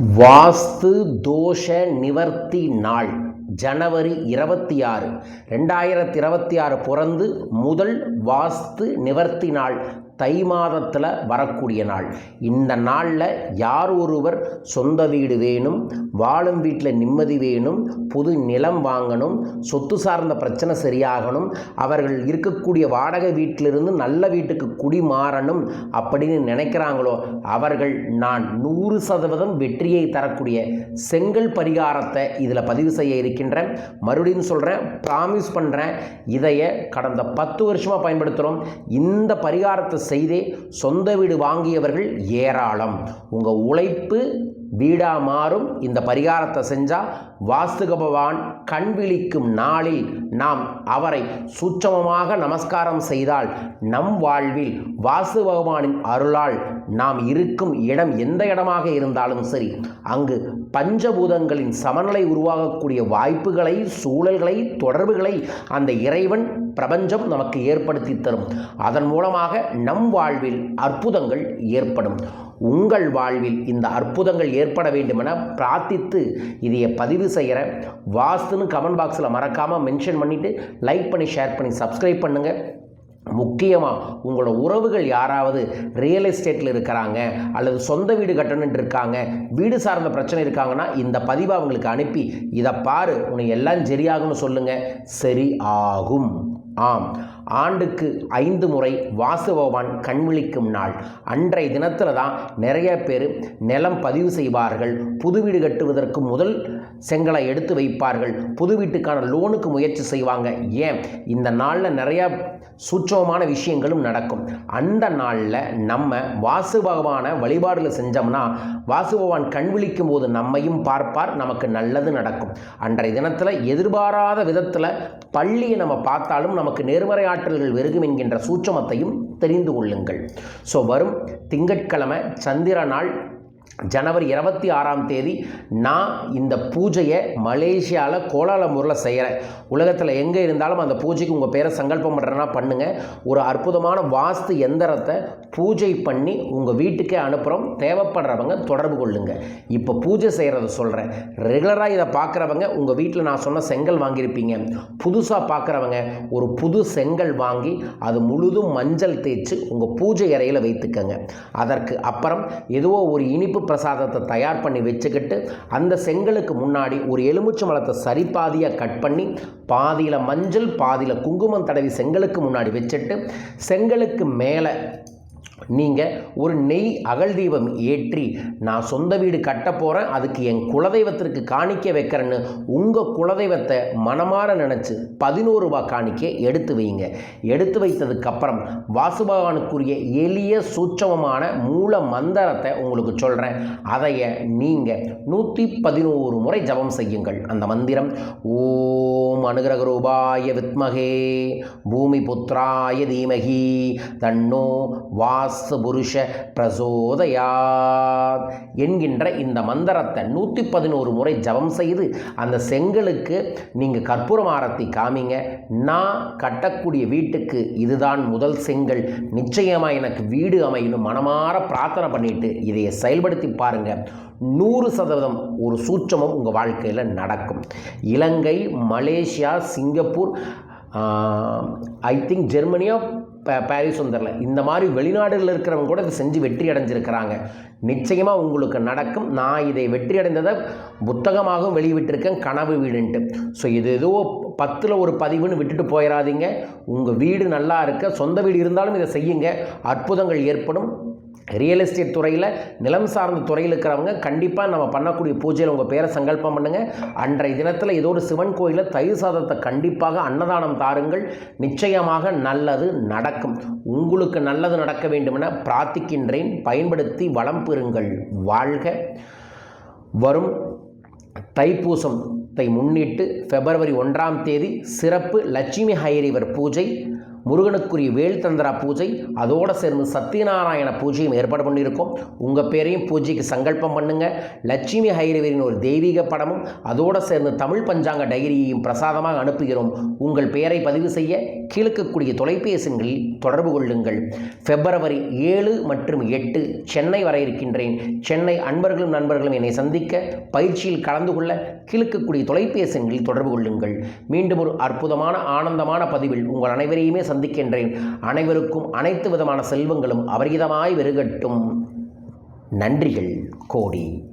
வாஸ்து தோஷ நிவர்த்தி நாள் ஜனவரி இருபத்தி ஆறு ரெண்டாயிரத்தி இருபத்தி ஆறு பிறந்து முதல் வாஸ்து நிவர்த்தி நாள் தை மாதத்தில் வரக்கூடிய நாள். இந்த நாளில் யார் ஒருவர் சொந்த வீடு வேணும் வாழும் வீட்டில் நிம்மதி வேணும் புது நிலம் வாங்கணும் சொத்து சார்ந்த பிரச்சனை சரியாகணும் அவர்கள் இருக்கக்கூடிய வாடகை வீட்டிலிருந்து நல்ல வீட்டுக்கு குடி மாறணும் அப்படின்னு நினைக்கிறாங்களோ அவர்கள் நான் நூறு சதவீதம் வெற்றியை தரக்கூடிய செங்கல் பரிகாரத்தை இதில் பதிவு செய்ய இருக்கின்றேன். மறுபடியும் சொல்கிறேன் ப்ராமிஸ் பண்ணுறேன் இதைய கடந்த பத்து வருஷமாக பயன்படுத்துகிறோம் இந்த பரிகாரத்தை செய்தே சொந்த வீடு வாங்கியவர்கள் ஏராளம். உங்கள் உழைப்பு வீடா மாறும். இந்த பரிகாரத்தை செஞ்சால் வாஸ்துக பகவான் கண் விழிக்கும் நாளில் நாம் அவரை சூட்சமமாக நமஸ்காரம் செய்தால் நம் வாழ்வில் வாசு பகவானின் அருளால் நாம் இருக்கும் இடம் எந்த இடமாக இருந்தாலும் சரி அங்கு பஞ்சபூதங்களின் சமநிலை உருவாகக்கூடிய வாய்ப்புகளை சூழல்களை தொடர்புகளை அந்த இறைவன் பிரபஞ்சம் நமக்கு ஏற்படுத்தி தரும். அதன் மூலமாக நம் வாழ்வில் அற்புதங்கள் ஏற்படும். உங்கள் வாழ்வில் இந்த அற்புதங்கள் ஏற்பட வேண்டுமென பிரார்த்தித்து இதையை பதிவு செய்கிற வாஸ்துன்னு கமெண்ட் பாக்ஸில் மறக்காமல் மென்ஷன் பண்ணிவிட்டு லைக் பண்ணி ஷேர் பண்ணி சப்ஸ்கிரைப் பண்ணுங்கள் முக்கியமாக உங்களோட உறவுகள் யாராவது ரியல் எஸ்டேட்டில் இருக்கிறாங்க அல்லது சொந்த வீடு கட்டணுன்ட்டு இருக்காங்க வீடு சார்ந்த பிரச்சனை இருக்காங்கன்னா இந்த பதிவை அவங்களுக்கு அனுப்பி இதை பாரு உனக்கு எல்லாம் சரியாகும்னு சொல்லுங்கள் சரி ஆகும். ஆம். ஆண்டுக்கு ஐந்து முறை வாசுபவான் கண்விழிக்கும் நாள். அன்றைய தினத்தில் தான் நிறைய பேர் நிலம் பதிவு செய்வார்கள். புது வீடு கட்டுவதற்கு முதல் செங்கலை எடுத்து வைப்பார்கள். புது வீட்டுக்கான லோனுக்கு முயற்சி செய்வாங்க. ஏன்? இந்த நாளில் நிறையா சூட்சமான விஷயங்களும் நடக்கும். அந்த நாளில் நம்ம வாசு பகவான வழிபாடுகள் செஞ்சோம்னா வாசு பகவான் கண் விழிக்கும் போது நம்மையும் பார்ப்பார் நமக்கு நல்லது நடக்கும். அன்றைய தினத்தில் எதிர்பாராத விதத்தில் பள்ளியை நம்ம பார்த்தாலும் நமக்கு நேர்மறை ஆற்றல்கள் வெறுகும் என்கின்ற சூட்சமத்தையும் தெரிந்து கொள்ளுங்கள். ஸோ வரும் திங்கட்கிழமை சந்திர நாள் ஜனவரி இருபத்தி ஆறாம் தேதி நான் இந்த பூஜையை மலேசியாவில் கோலாலம்பூரில் செய்கிறேன் உலகத்தில் எங்கே இருந்தாலும் அந்த பூஜைக்கு உங்கள் பேரை சங்கல்பம் பண்ணுறேன்னா பண்ணுங்கள் ஒரு அற்புதமான வாஸ்து எந்திரத்தை பூஜை பண்ணி உங்கள் வீட்டுக்கே அனுப்புகிறோம் தேவைப்படுறவங்க தொடர்பு கொள்ளுங்கள் இப்போ பூஜை செய்கிறத சொல்கிறேன் ரெகுலராக இதை பார்க்குறவங்க உங்கள் வீட்டில் நான் சொன்ன செங்கல் வாங்கியிருப்பீங்க. புதுசாக பார்க்குறவங்க ஒரு புது செங்கல் வாங்கி அது முழுதும் மஞ்சள் தேய்ச்சி உங்கள் பூஜை அறையில் வைத்துக்கங்க. அதற்கு அப்புறம் ஏதோ ஒரு இனிப்பு பிரசாதத்தை தயார் பண்ணி வச்சுக்கிட்டு அந்த செங்கலுக்கு முன்னாடி ஒரு எலுமிச்சை மலத்தை சரிபாதியாக கட் பண்ணி பாதியில் மஞ்சள் பாதியில் குங்குமம் தடவி செங்கலுக்கு முன்னாடி வச்சுட்டு செங்கலுக்கு மேலே நீங்கள் ஒரு நெய் அகல் தீபம் ஏற்றி நான் சொந்த வீடு கட்ட போகிறேன் அதுக்கு என் குலதெய்வத்திற்கு காணிக்க வைக்கிறேன்னு உங்கள் குலதெய்வத்தை மனமாற நினச்சி பதினோரு ரூபா காணிக்க எடுத்து வைங்க. எடுத்து வைத்ததுக்கப்புறம் வாசுபகவானுக்குரிய எளிய சூட்சமமான மூல மந்திரத்தை உங்களுக்கு சொல்கிறேன் அதைய நீங்கள் நூற்றி பதினோரு முறை ஜபம் செய்யுங்கள். அந்த மந்திரம் ஓம் அனுகிரக ரூபாய வித்மகே பூமி புத்திராய தீமகி தன்னோ வாசு புருஷ பிரசோதயாத் என்கின்ற இந்த மந்திரத்தை நூற்றி பதினோரு முறை ஜபம் செய்து அந்த செங்கலுக்கு நீங்கள் கற்பூரம் ஆரத்தி காமிங்க. நான் கட்டக்கூடிய வீட்டுக்கு இதுதான் முதல் செங்கல். நிச்சயமாக எனக்கு வீடு அமையணும். மனமாற பிரார்த்தனை பண்ணிட்டு இதையை செயல்படுத்தி பாருங்கள் நூறு சதவீதம் ஒரு சூட்சமும் உங்கள் வாழ்க்கையில் நடக்கும். Ilangai Malaysia Singapore I think ஜெர்மனியோ Paris வந்துடல இந்த மாதிரி வெளிநாடுகளில் இருக்கிறவங்க கூட இதை செஞ்சு வெற்றி அடைஞ்சிருக்கிறாங்க. நிச்சயமாக உங்களுக்கு நடக்கும். நான் இதை வெற்றி அடைந்ததை புத்தகமாகவும் வெளியிட்டிருக்கேன். கனவு வீடுன்ட்டு. ஸோ இது ஏதோ பத்தில் ஒரு பதிவுன்னு விட்டுட்டு போயிடாதீங்க உங்கள் வீடு நல்லா இருக்க சொந்த வீடு இருந்தாலும் இதை செய்யுங்க. அற்புதங்கள் ஏற்படும். ரியல் எஸ்டேட் துறையில் நிலம் சார்ந்த துறையில் இருக்கிறவங்க கண்டிப்பாக நம்ம பண்ணக்கூடிய பூஜையில் உங்கள் பேரை சங்கல்பம் பண்ணுங்கள் அன்றைய தினத்தில் ஏதோ ஒரு சிவன் கோயிலில் தயிர் சாதத்தை கண்டிப்பாக அன்னதானம் தாருங்கள். நிச்சயமாக நல்லது நடக்கும். உங்களுக்கு நல்லது நடக்க வேண்டுமென பிரார்த்திக்கின்றேன். பயன்படுத்தி வளம் பெறுங்கள். வாழ்க. வரும் தைப்பூசத்தை முன்னிட்டு பிப்ரவரி ஒன்றாம் தேதி சிறப்பு லட்சுமி ஹைரிவர் பூஜை. முருகனுக்குரிய வேல்தந்திரா பூஜை அதோடு சேர்ந்து சத்யநாராயண பூஜையும் ஏற்பாடு பண்ணியிருக்கோம். உங்கள் பேரையும் பூஜைக்கு சங்கல்பம் பண்ணுங்கள் லட்சுமி ஹைரவரின் ஒரு தெய்வீக படமும் அதோடு சேர்ந்து தமிழ் பஞ்சாங்க டைரியையும் பிரசாதமாக அனுப்புகிறோம். உங்கள் பெயரை பதிவு செய்ய கீழக்கக்கூடிய தொலைபேசிகளில் தொடர்பு கொள்ளுங்கள். பிப்ரவரி ஏழு மற்றும் எட்டு சென்னை வர இருக்கின்றேன். சென்னை அன்பர்களும் நண்பர்களும் என்னை சந்திக்க பயிற்சியில் கலந்து கொள்ள கீழ்க்கக்கூடிய தொலைபேசிகளில் தொடர்பு கொள்ளுங்கள். மீண்டும் ஒரு அற்புதமான ஆனந்தமான பதிவில் உங்கள் அனைவரையுமே சந்திக்கின்றேன். அனைவருக்கும் அனைத்து விதமான செல்வங்களும் அபரிதமாய் வெறுகட்டும் நன்றிகள் கோடி.